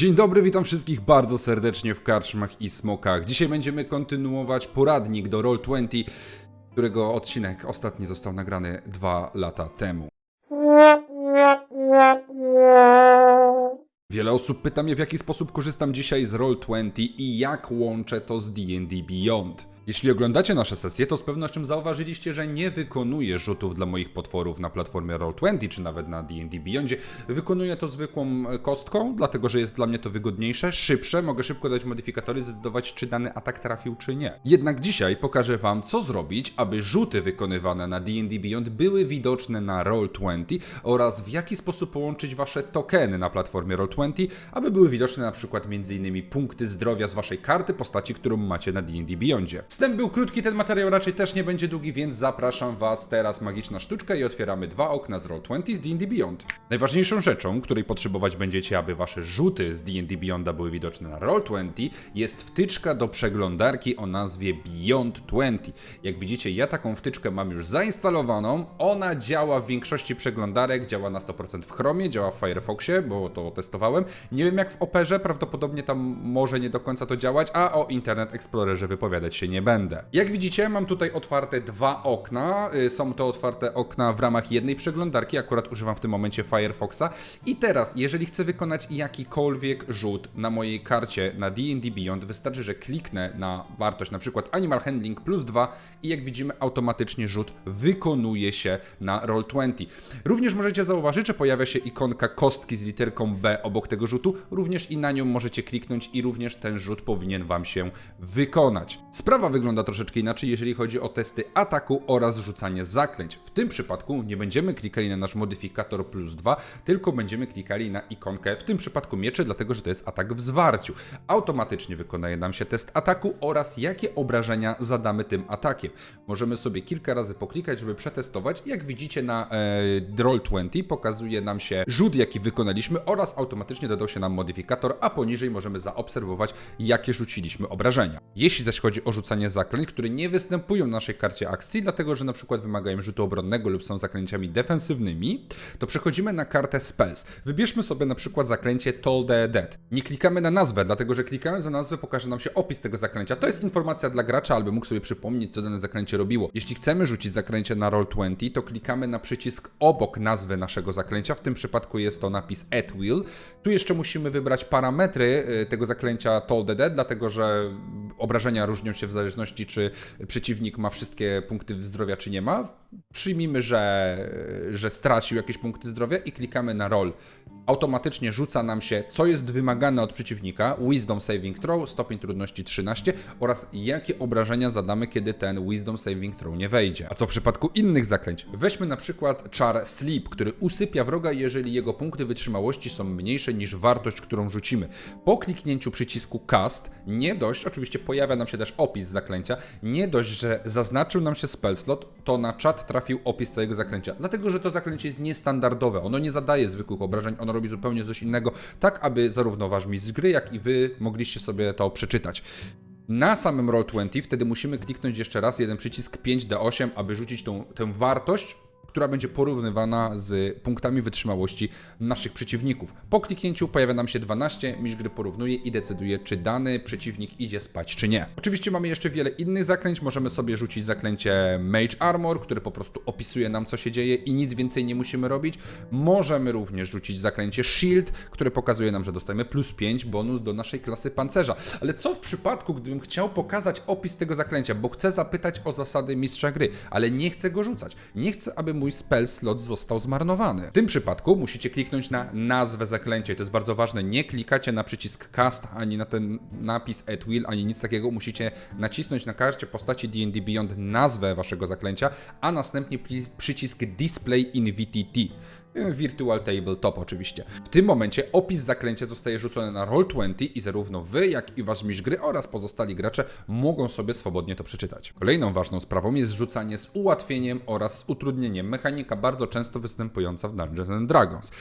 Dzień dobry, witam wszystkich bardzo serdecznie w Karczmach i Smokach. Dzisiaj będziemy kontynuować poradnik do Roll20, którego odcinek ostatni został nagrany dwa lata temu. Wiele osób pyta mnie, w jaki sposób korzystam dzisiaj z Roll20 i jak łączę to z D&D Beyond. Jeśli oglądacie nasze sesje, to z pewnością zauważyliście, że nie wykonuję rzutów dla moich potworów na platformie Roll20 czy nawet na D&D Beyondzie. Wykonuję to zwykłą e, kostką, dlatego że jest dla mnie to wygodniejsze, szybsze, mogę szybko dać modyfikatory, zdecydować czy dany atak trafił czy nie. Jednak dzisiaj pokażę wam, co zrobić, aby rzuty wykonywane na D&D Beyond były widoczne na Roll20 oraz w jaki sposób połączyć wasze tokeny na platformie Roll20, aby były widoczne na przykład m.in. punkty zdrowia z waszej karty postaci, którą macie na D&D Beyondzie. Wstęp był krótki, ten materiał raczej też nie będzie długi, więc zapraszam was teraz magiczna sztuczka i otwieramy dwa okna z Roll20 z D&D Beyond. Najważniejszą rzeczą, której potrzebować będziecie, aby wasze rzuty z D&D Beyonda były widoczne na Roll20 jest wtyczka do przeglądarki o nazwie Beyond 20. Jak widzicie, ja taką wtyczkę mam już zainstalowaną. Ona działa w większości przeglądarek, działa na 100% w Chromie, działa w Firefoxie, bo to testowałem. Nie wiem jak w Operze, prawdopodobnie tam może nie do końca to działać, a o Internet Explorerze wypowiadać się nie będę. Jak widzicie, mam tutaj otwarte dwa okna. Y, Są to otwarte okna w ramach jednej przeglądarki, akurat używam w tym momencie Firefoxa. I teraz, jeżeli chcę wykonać jakikolwiek rzut na mojej karcie na D&D Beyond, wystarczy, że kliknę na wartość, na przykład Animal Handling plus 2 i jak widzimy, automatycznie rzut wykonuje się na Roll20. Również możecie zauważyć, że pojawia się ikonka kostki z literką B obok tego rzutu, również i na nią możecie kliknąć i również ten rzut powinien Wam się wykonać. Sprawa wygląda troszeczkę inaczej, jeżeli chodzi o testy ataku oraz rzucanie zaklęć. W tym przypadku nie będziemy klikali na nasz modyfikator plus 2, tylko będziemy klikali na ikonkę, w tym przypadku miecze, dlatego że to jest atak w zwarciu. Automatycznie wykonuje nam się test ataku oraz jakie obrażenia zadamy tym atakiem. Możemy sobie kilka razy poklikać, żeby przetestować. Jak widzicie na e, Roll20 pokazuje nam się rzut, jaki wykonaliśmy oraz automatycznie dodał się nam modyfikator, a poniżej możemy zaobserwować, jakie rzuciliśmy obrażenia. Jeśli zaś chodzi o rzucanie zaklęć, które nie występują na naszej karcie akcji, dlatego że na przykład wymagają rzutu obronnego lub są zaklęciami defensywnymi, to przechodzimy na kartę Spells. Wybierzmy sobie na przykład zaklęcie Toll the Dead. Nie klikamy na nazwę, dlatego że klikając na nazwę pokaże nam się opis tego zaklęcia. To jest informacja dla gracza, aby mógł sobie przypomnieć, co dane zaklęcie robiło. Jeśli chcemy rzucić zaklęcie na Roll20, to klikamy na przycisk obok nazwy naszego zaklęcia. W tym przypadku jest to napis At Will. Tu jeszcze musimy wybrać parametry y, tego zaklęcia Toll the Dead, dlatego że obrażenia różnią się w zależności, czy przeciwnik ma wszystkie punkty zdrowia, czy nie ma. Przyjmijmy, że, że stracił jakieś punkty zdrowia i klikamy na roll. Automatycznie rzuca nam się, co jest wymagane od przeciwnika, Wisdom Saving Throw, stopień trudności 13 oraz jakie obrażenia zadamy, kiedy ten Wisdom Saving Throw nie wejdzie. A co w przypadku innych zaklęć? Weźmy na przykład czar Sleep, który usypia wroga, jeżeli jego punkty wytrzymałości są mniejsze niż wartość, którą rzucimy. Po kliknięciu przycisku Cast, nie dość, oczywiście pojawia nam się też opis zaklęcia, nie dość, że zaznaczył nam się spell slot, to na czat trafił opis całego zaklęcia. Dlatego, że to zaklęcie jest niestandardowe, ono nie zadaje zwykłych obrażeń, ono robi zupełnie coś innego, tak aby zarówno wasz mistrz gry, jak i wy mogliście sobie to przeczytać. Na samym Roll20 wtedy musimy kliknąć jeszcze raz jeden przycisk 5D8, aby rzucić tą, tę wartość, która będzie porównywana z punktami wytrzymałości naszych przeciwników. Po kliknięciu pojawia nam się 12, mistrz gry porównuje i decyduje, czy dany przeciwnik idzie spać, czy nie. Oczywiście mamy jeszcze wiele innych zaklęć, możemy sobie rzucić zaklęcie Mage Armor, które po prostu opisuje nam, co się dzieje i nic więcej nie musimy robić. Możemy również rzucić zaklęcie Shield, które pokazuje nam, że dostajemy plus 5 bonus do naszej klasy pancerza. Ale co w przypadku, gdybym chciał pokazać opis tego zaklęcia, bo chcę zapytać o zasady mistrza gry, ale nie chcę go rzucać. Nie chcę, aby mój spell slot został zmarnowany. W tym przypadku musicie kliknąć na nazwę zaklęcia i to jest bardzo ważne. Nie klikacie na przycisk cast, ani na ten napis at will, ani nic takiego. Musicie nacisnąć na karcie postaci D&D Beyond nazwę waszego zaklęcia, a następnie przycisk display in VTT. Virtual Tabletop oczywiście. W tym momencie opis zaklęcia zostaje rzucony na Roll20 i zarówno wy, jak i wasz mistrz gry oraz pozostali gracze mogą sobie swobodnie to przeczytać. Kolejną ważną sprawą jest rzucanie z ułatwieniem oraz z utrudnieniem. Mechanika bardzo często występująca w Dungeons and Dragons.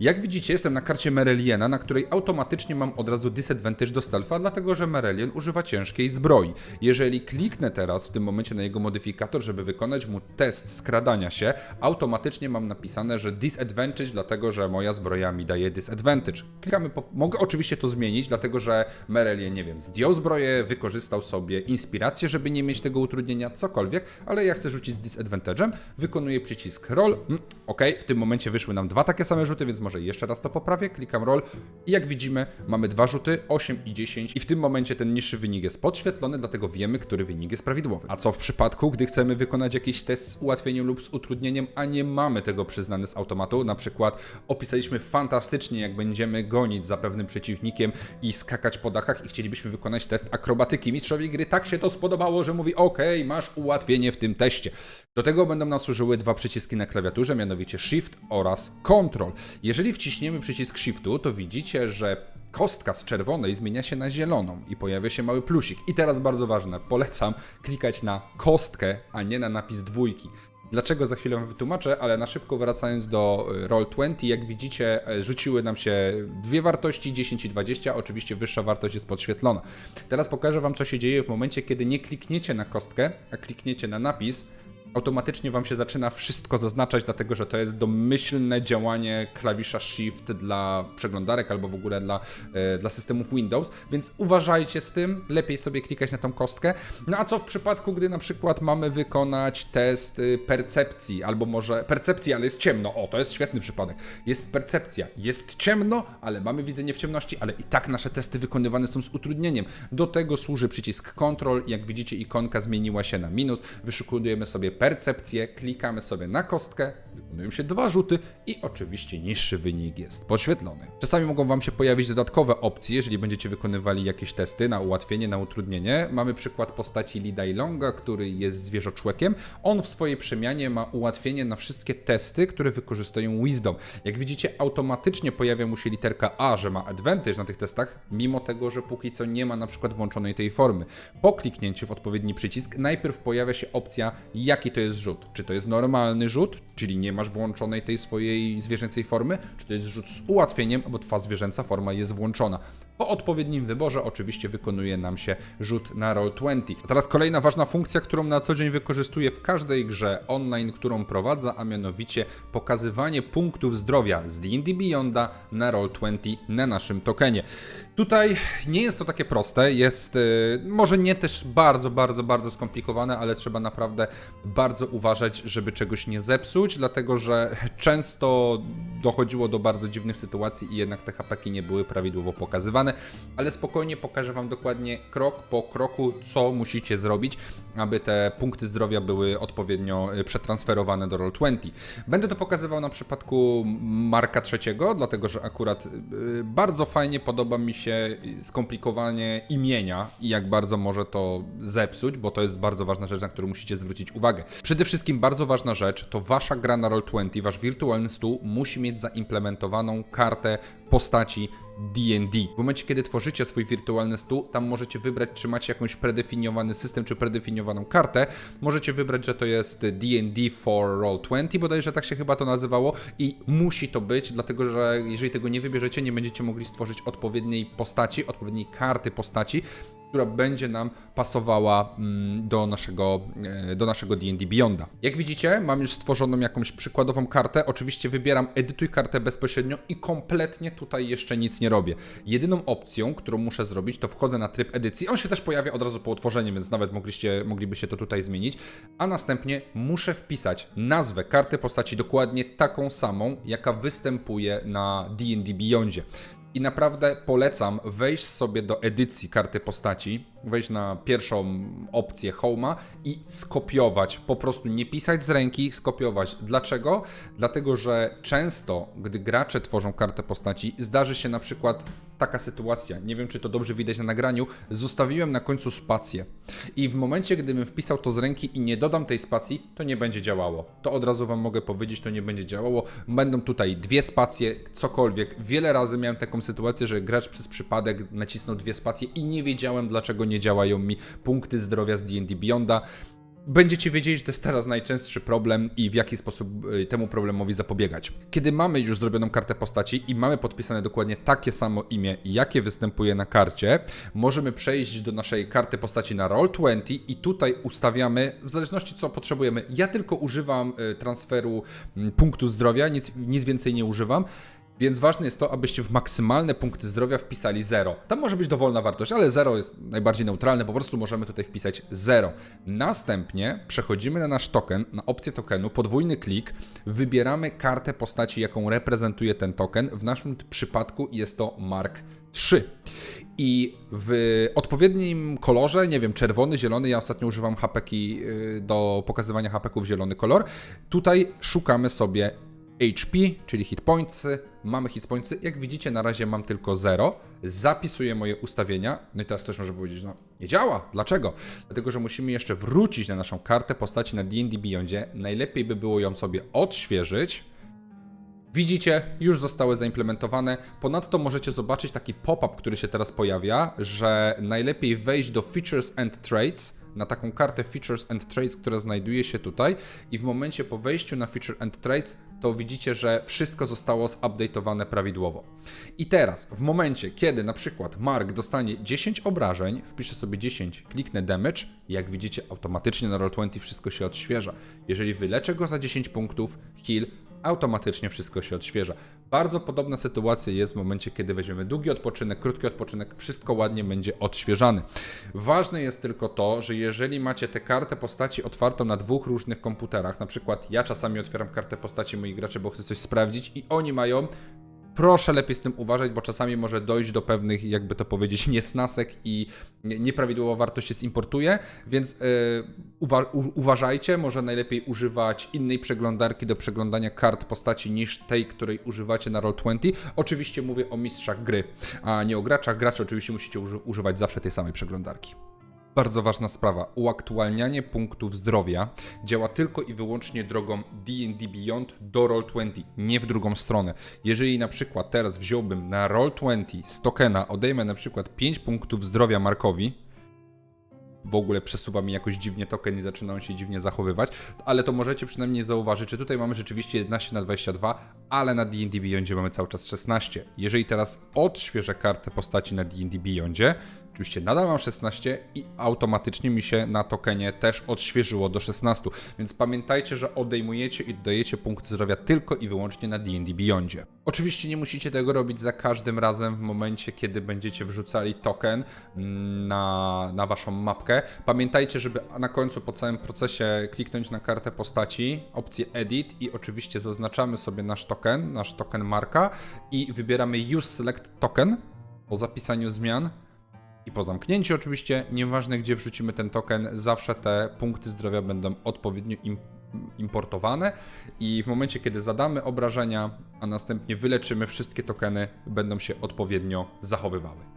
Jak widzicie, jestem na karcie Mereliena, na której automatycznie mam od razu disadvantage do stealtha, dlatego że Merelien używa ciężkiej zbroi. Jeżeli kliknę teraz w tym momencie na jego modyfikator, żeby wykonać mu test skradania się, automatycznie mam napisane, że disadvantage disadvantage, dlatego że moja zbroja mi daje disadvantage. Klikamy po... Mogę oczywiście to zmienić, dlatego że Merelie, nie wiem, zdjął zbroję, wykorzystał sobie inspirację, żeby nie mieć tego utrudnienia, cokolwiek, ale ja chcę rzucić z disadvantage'em, wykonuję przycisk roll, mm, ok, w tym momencie wyszły nam dwa takie same rzuty, więc może jeszcze raz to poprawię, klikam roll i jak widzimy mamy dwa rzuty, 8 i 10 i w tym momencie ten niższy wynik jest podświetlony, dlatego wiemy, który wynik jest prawidłowy. A co w przypadku, gdy chcemy wykonać jakiś test z ułatwieniem lub z utrudnieniem, a nie mamy tego przyznane z automatu, na przykład opisaliśmy fantastycznie, jak będziemy gonić za pewnym przeciwnikiem i skakać po dachach i chcielibyśmy wykonać test akrobatyki. Mistrzowi gry tak się to spodobało, że mówi: OK, masz ułatwienie w tym teście. Do tego będą nam służyły dwa przyciski na klawiaturze, mianowicie Shift oraz Control. Jeżeli wciśniemy przycisk Shiftu, to widzicie, że kostka z czerwonej zmienia się na zieloną i pojawia się mały plusik. I teraz bardzo ważne, polecam klikać na kostkę, a nie na napis dwójki. Dlaczego za chwilę wytłumaczę, ale na szybko wracając do y, Roll20, jak widzicie, e, rzuciły nam się dwie wartości, 10 i 20, oczywiście wyższa wartość jest podświetlona. Teraz pokażę wam, co się dzieje w momencie, kiedy nie klikniecie na kostkę, a klikniecie na napis, automatycznie Wam się zaczyna wszystko zaznaczać, dlatego że to jest domyślne działanie klawisza Shift dla przeglądarek albo w ogóle dla, e, dla systemów Windows, więc uważajcie z tym, lepiej sobie klikać na tą kostkę. No a co w przypadku, gdy na przykład mamy wykonać test y, percepcji, albo może percepcji, ale jest ciemno, o to jest świetny przypadek. Jest percepcja, jest ciemno, ale mamy widzenie w ciemności, ale i tak nasze testy wykonywane są z utrudnieniem. Do tego służy przycisk Control, jak widzicie ikonka zmieniła się na minus, wyszukujemy sobie percepcję, klikamy sobie na kostkę, wykonują się dwa rzuty i oczywiście niższy wynik jest podświetlony. Czasami mogą Wam się pojawić dodatkowe opcje, jeżeli będziecie wykonywali jakieś testy na ułatwienie, na utrudnienie. Mamy przykład postaci Lidai Longa, który jest zwierzoczłekiem. On w swojej przemianie ma ułatwienie na wszystkie testy, które wykorzystują Wisdom. Jak widzicie, automatycznie pojawia mu się literka A, że ma advantage na tych testach, mimo tego, że póki co nie ma na przykład włączonej tej formy. Po kliknięciu w odpowiedni przycisk, najpierw pojawia się opcja, jaki to jest rzut. Czy to jest normalny rzut, czyli nie masz włączonej tej swojej zwierzęcej formy, czy to jest rzut z ułatwieniem, bo twa zwierzęca forma jest włączona. Po odpowiednim wyborze oczywiście wykonuje nam się rzut na Roll20. A teraz kolejna ważna funkcja, którą na co dzień wykorzystuję w każdej grze online, którą prowadzę, a mianowicie pokazywanie punktów zdrowia z D&D Beyonda na Roll20 na naszym tokenie. Tutaj nie jest to takie proste, jest y, może nie też bardzo, bardzo, bardzo skomplikowane, ale trzeba naprawdę bardzo uważać, żeby czegoś nie zepsuć, dlatego że często dochodziło do bardzo dziwnych sytuacji i jednak te hapeki nie były prawidłowo pokazywane, ale spokojnie pokażę Wam dokładnie krok po kroku, co musicie zrobić, aby te punkty zdrowia były odpowiednio y, przetransferowane do Roll20. Będę to pokazywał na przypadku Marka III, dlatego że akurat y, bardzo fajnie podoba mi się skomplikowanie imienia i jak bardzo może to zepsuć, bo to jest bardzo ważna rzecz, na którą musicie zwrócić uwagę. Przede wszystkim bardzo ważna rzecz to wasza gra na Roll20, wasz wirtualny stół musi mieć zaimplementowaną kartę postaci D&D. W momencie, kiedy tworzycie swój wirtualny stół, tam możecie wybrać, czy macie jakąś predefiniowany system, czy predefiniowaną kartę. Możecie wybrać, że to jest D&D for Roll20, bodajże tak się chyba to nazywało i musi to być, dlatego że jeżeli tego nie wybierzecie, nie będziecie mogli stworzyć odpowiedniej postaci, odpowiedniej karty postaci, która będzie nam pasowała mm, do naszego, e, do naszego D&D Beyonda. Jak widzicie, mam już stworzoną jakąś przykładową kartę. Oczywiście wybieram edytuj kartę bezpośrednio i kompletnie tutaj jeszcze nic nie robię. Jedyną opcją, którą muszę zrobić, to wchodzę na tryb edycji. On się też pojawia od razu po utworzeniu, więc nawet mogliście, moglibyście to tutaj zmienić. A następnie muszę wpisać nazwę karty postaci dokładnie taką samą, jaka występuje na D&D Beyondzie. I naprawdę polecam wejść sobie do edycji karty postaci, wejść na pierwszą opcję Home'a i skopiować. Po prostu nie pisać z ręki, skopiować. Dlaczego? Dlatego, że często, gdy gracze tworzą kartę postaci, zdarzy się na przykład taka sytuacja. Nie wiem, czy to dobrze widać na nagraniu. Zostawiłem na końcu spację. I w momencie, gdybym wpisał to z ręki i nie dodam tej spacji, to nie będzie działało. To od razu Wam mogę powiedzieć, to nie będzie działało. Będą tutaj dwie spacje, cokolwiek. Wiele razy miałem taką sytuację, że gracz przez przypadek nacisnął dwie spacje i nie wiedziałem, dlaczego nie działają mi punkty zdrowia z D&D Beyonda. Będziecie wiedzieli, że to jest teraz najczęstszy problem i w jaki sposób y, temu problemowi zapobiegać. Kiedy mamy już zrobioną kartę postaci i mamy podpisane dokładnie takie samo imię, jakie występuje na karcie, możemy przejść do naszej karty postaci na Roll20 i tutaj ustawiamy, w zależności co potrzebujemy. Ja tylko używam y, transferu mm, punktu zdrowia, nic, nic więcej nie używam. Więc ważne jest to, abyście w maksymalne punkty zdrowia wpisali 0. Tam może być dowolna wartość, ale 0 jest najbardziej neutralne, po prostu możemy tutaj wpisać 0. Następnie przechodzimy na nasz token, na opcję tokenu, podwójny klik, wybieramy kartę postaci, jaką reprezentuje ten token. W naszym przypadku jest to Mark 3. I w odpowiednim kolorze, nie wiem, czerwony, zielony, ja ostatnio używam hapeki y, do pokazywania hapeków zielony kolor. Tutaj szukamy sobie HP, czyli hit pointsy. Mamy hit pointsy. Jak widzicie, na razie mam tylko 0. Zapisuję moje ustawienia. No i teraz ktoś może powiedzieć, no nie działa. Dlaczego? Dlatego, że musimy jeszcze wrócić na naszą kartę postaci na D&D Beyondzie. Najlepiej by było ją sobie odświeżyć. Widzicie, już zostały zaimplementowane. Ponadto możecie zobaczyć taki pop-up, który się teraz pojawia, że najlepiej wejść do Features and Traits, na taką kartę Features and Traits, która znajduje się tutaj i w momencie po wejściu na Feature and Traits, to widzicie, że wszystko zostało zupdate'owane prawidłowo. I teraz, w momencie, kiedy na przykład Mark dostanie 10 obrażeń, wpiszę sobie 10, kliknę damage, jak widzicie, automatycznie na Roll20 wszystko się odświeża. Jeżeli wyleczę go za 10 punktów, heal, automatycznie wszystko się odświeża. Bardzo podobna sytuacja jest w momencie, kiedy weźmiemy długi odpoczynek, krótki odpoczynek, wszystko ładnie będzie odświeżane. Ważne jest tylko to, że jeżeli macie tę kartę postaci otwartą na dwóch różnych komputerach, na przykład ja czasami otwieram kartę postaci moich graczy, bo chcę coś sprawdzić i oni mają Proszę lepiej z tym uważać, bo czasami może dojść do pewnych, jakby to powiedzieć, niesnasek i nie- nieprawidłowa wartość się importuje, więc yy, uwa- uważajcie, może najlepiej używać innej przeglądarki do przeglądania kart postaci niż tej, której używacie na Roll20. Oczywiście mówię o mistrzach gry, a nie o graczach. Gracze oczywiście musicie uży- używać zawsze tej samej przeglądarki. Bardzo ważna sprawa. Uaktualnianie punktów zdrowia działa tylko i wyłącznie drogą D&D Beyond do Roll20, nie w drugą stronę. Jeżeli na przykład teraz wziąłbym na Roll20 z tokena, odejmę na przykład 5 punktów zdrowia Markowi, w ogóle przesuwa mi jakoś dziwnie token i zaczyna on się dziwnie zachowywać, ale to możecie przynajmniej zauważyć, że tutaj mamy rzeczywiście 11 na 22, ale na D&D Beyondzie mamy cały czas 16. Jeżeli teraz odświeżę kartę postaci na D&D Beyondzie, oczywiście nadal mam 16 i automatycznie mi się na tokenie też odświeżyło do 16, więc pamiętajcie, że odejmujecie i dodajecie punkty zdrowia tylko i wyłącznie na D&D Beyondzie. Oczywiście nie musicie tego robić za każdym razem w momencie, kiedy będziecie wrzucali token mm, na, na waszą mapkę. Pamiętajcie, żeby na końcu po całym procesie kliknąć na kartę postaci, opcję edit i oczywiście zaznaczamy sobie nasz token, nasz token marka i wybieramy use select token po zapisaniu zmian. I po zamknięciu oczywiście, nieważne gdzie wrzucimy ten token, zawsze te punkty zdrowia będą odpowiednio im, importowane i w momencie kiedy zadamy obrażenia, a następnie wyleczymy wszystkie tokeny, będą się odpowiednio zachowywały.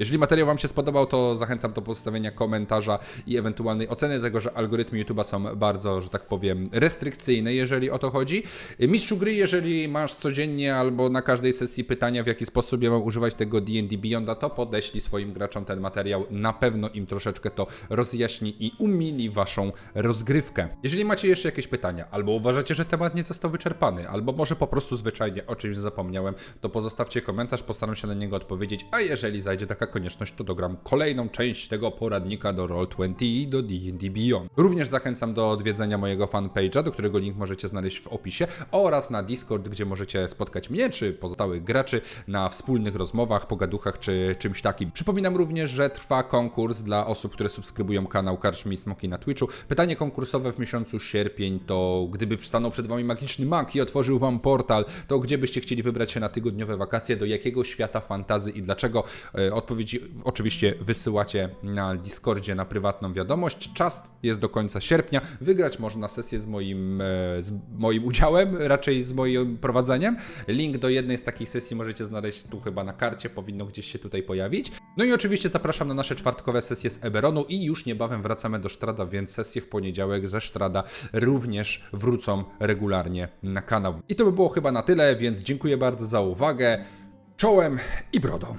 Jeżeli materiał Wam się spodobał, to zachęcam do postawienia komentarza i ewentualnej oceny tego, że algorytmy YouTube'a są bardzo, że tak powiem, restrykcyjne, jeżeli o to chodzi. Mistrzu gry, jeżeli masz codziennie albo na każdej sesji pytania, w jaki sposób ja mam używać tego D&D Beyonda, to podeślij swoim graczom ten materiał. Na pewno im troszeczkę to rozjaśni i umili Waszą rozgrywkę. Jeżeli macie jeszcze jakieś pytania, albo uważacie, że temat nie został wyczerpany, albo może po prostu zwyczajnie o czymś zapomniałem, to pozostawcie komentarz, postaram się na niego odpowiedzieć, a jeżeli zajdzie taka konieczność, to dogram kolejną część tego poradnika do Roll20 i do D&D Beyond. Również zachęcam do odwiedzenia mojego fanpage'a, do którego link możecie znaleźć w opisie, oraz na Discord, gdzie możecie spotkać mnie czy pozostałych graczy na wspólnych rozmowach, pogaduchach czy czymś takim. Przypominam również, że trwa konkurs dla osób, które subskrybują kanał Karczmi Smoki na Twitchu. Pytanie konkursowe w miesiącu sierpień to gdyby stanął przed Wami magiczny mak i otworzył Wam portal, to gdzie byście chcieli wybrać się na tygodniowe wakacje, do jakiego świata fantazy i dlaczego? E, Odpowiedzi oczywiście wysyłacie na Discordzie na prywatną wiadomość. Czas jest do końca sierpnia. Wygrać można sesję z moim, e, z moim udziałem, raczej z moim prowadzeniem. Link do jednej z takich sesji możecie znaleźć tu chyba na karcie, powinno gdzieś się tutaj pojawić. No i oczywiście zapraszam na nasze czwartkowe sesje z Eberonu i już niebawem wracamy do Sztrada, więc sesje w poniedziałek ze Sztrada również wrócą regularnie na kanał. I to by było chyba na tyle, więc dziękuję bardzo za uwagę. Czołem i brodą.